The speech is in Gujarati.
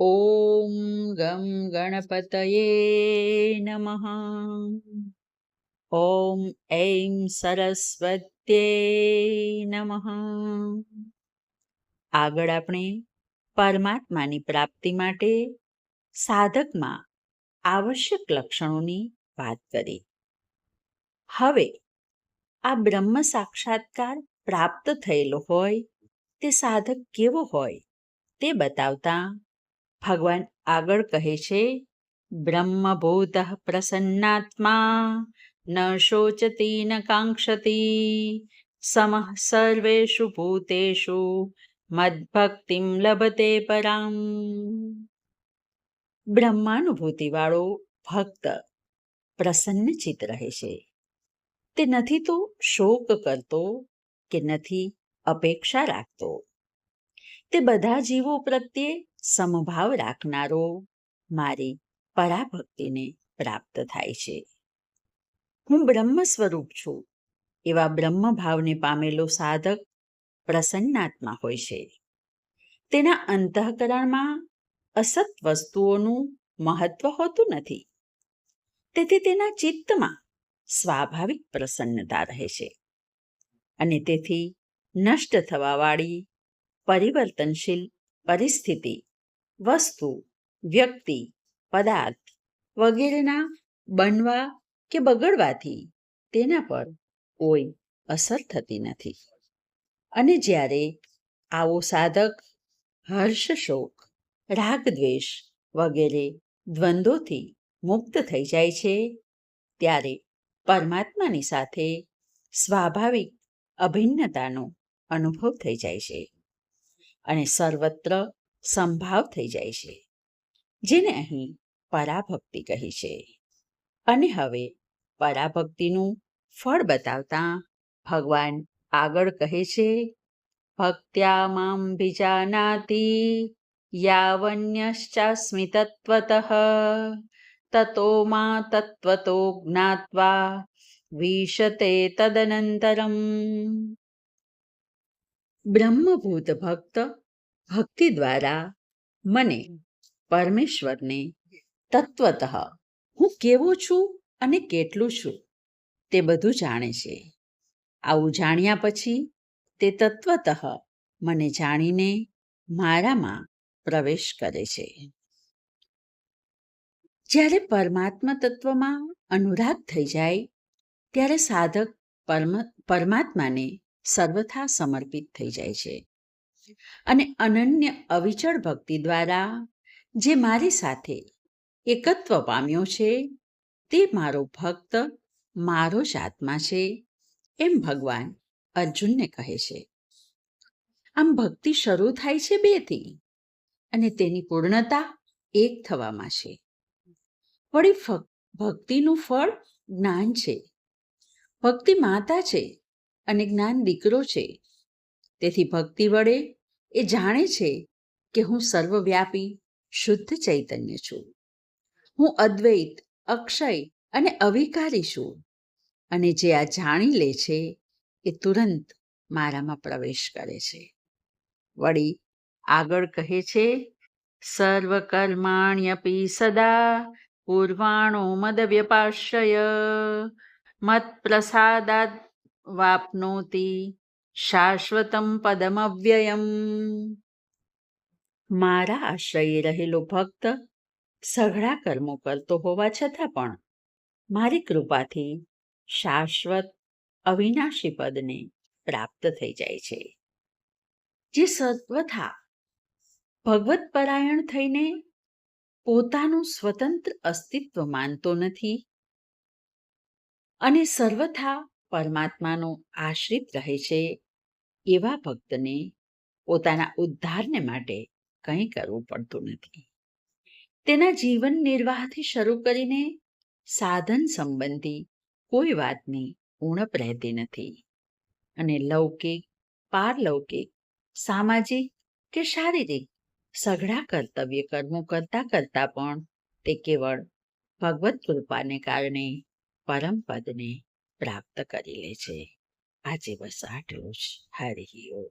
ॐ गं गणपतये नमः ॐ ऐं સરસ્વત્યે નમઃ આગળ આપણે પરમાત્માની પ્રાપ્તિ માટે સાધકમાં આવશ્યક લક્ષણોની વાત કરી હવે આ બ્રહ્મ સાક્ષાત્કાર પ્રાપ્ત થયેલો હોય તે સાધક કેવો હોય તે બતાવતા ભગવાન આગળ કહે છે, બ્રહ્મભૂત પ્રસન્નાત્મા, ન શોચતી, ન કાંક્ષતી, સમઃ સર્વેષુ ભૂતેષુ મદભક્તિમ લભતે પરામ બ્રહ્માનુભૂતિવાળો ભક્ત પ્રસન્નચિત રહે છે. તે નથી તો શોક કરતો કે નથી અપેક્ષા રાખતો. તે બધા જીવો પ્રત્યે સમભાવ રાખનારો મારી પરાભક્તિને પ્રાપ્ત થાય છે. હું બ્રહ્મ સ્વરૂપ છું. એવા બ્રહ્મ ભાવને પામેલો સાધક પ્રસન્નાત્મા હોય છે. તેના અંતઃકરણમાં અસત વસ્તુઓનું મહત્વ હોતું નથી. તેથી તેના ચિત્તમાં સ્વાભાવિક પ્રસન્નતા રહે છે. અને તેથી નષ્ટ થવાવાળી પરિવર્તનશીલ પરિસ્થિતિ, વસ્તુ, વ્યક્તિ, પદાર્થ વગેરેના બનવા કે બગડવાથી તેના પર કોઈ અસર થતી નથી. અને જ્યારે આવો સાધક, હર્ષ, શોક, રાગ, દ્વેષ વગેરે દ્વંદ્વોથી મુક્ત થઈ જાય છે, ત્યારે પરમાત્માની સાથે સ્વાભાવિક અભિન્નતાનો અનુભવ થઈ જાય છે. અને સર્વત્ર સંભાવ થઈ જાય છે, જેને અહીં પરાભક્તિ કહી છે. અને હવે પરાભક્તિનું ફળ બતાવતા ભગવાન આગળ કહે છે ભક્ત્યા મામ વિજાનાતિ યાવન્યશ્ચાસ્મિ તત્વતઃ તતો મા તત્વતો જ્ઞાત્વા વિશતે તદનંતરમ. બ્રહ્મભૂત ભક્ત ભક્તિ દ્વારા મને પરમેશ્વરને તત્વત હું કેવો છું અને કેટલું છું તે બધું જાણે છે. આવું જાણ્યા પછી તે તત્વત મને જાણીને મારામાં પ્રવેશ કરે છે. જ્યારે પરમાત્મા તત્વમાં અનુરાગ થઈ જાય ત્યારે સાધક પરમાત્માને સર્વથા સમર્પિત થઈ જાય છે. અને અનન્ય અવિચળ ભક્તિ દ્વારા જે મારી સાથે એકત્વ પામ્યો છે, તે મારો ભક્ત, મારો જ આત્મા છે, એમ ભગવાન અર્જુનને કહે છે. આમ ભક્તિ શરૂ થાય છે બેથી અને તેની પૂર્ણતા એક થવામાં છે. વળી ભક્તિનું ફળ જ્ઞાન છે. ભક્તિ માતા છે અને જ્ઞાન દીકરો છે. તેથી ભક્તિ વડે એ જાણે છે કે હું સર્વવ્યાપી, શુદ્ધ ચૈતન્ય છું. હું અદ્વૈત, અક્ષય અને અવિકારી છું અને જે આ જાણી લે છે એ તુરંત મારામાં પ્રવેશ કરે છે. વળી આગળ કહે છે, સર્વકર્માણ્યપી સદા પૂર્વાણો મદ વ્યપાશય મત પ્રસાદાદ વાપનોતિ શાશ્વતમ પદમવ્યયમ મારા આશ્રયે રહેલો ભક્ત સઘળા કર્મો કરતો હોવા છતાં પણ મારી કૃપાથી શાશ્વત અવિનાશી પદને પ્રાપ્ત થઈ જાય છે. જે સર્વથા ભગવત પરાયણ થઈને પોતાનું સ્વતંત્ર અસ્તિત્વ માનતો નથી અને સર્વથા પરમાત્માનો આશ્રિત રહે છે. એવા ભક્તને પોતાના ઉદ્ધારને માટે કંઈ કરવું પડતું નથી. તેના જીવન નિર્વાહથી શરૂ કરીને સાધન સંબંધી કોઈ વાતની ઉણપ રહેતી નથી. અને લૌકિક, પારલૌકિક, સામાજિક કે શારીરિક સઘળા કર્તવ્ય કર્મો કરતા કરતા પણ તે કેવળ ભગવત કૃપાને કારણે પરમ પદને પ્રાપ્ત કરી લે છે. આજે બસ આટલું જ હરિ ઓમ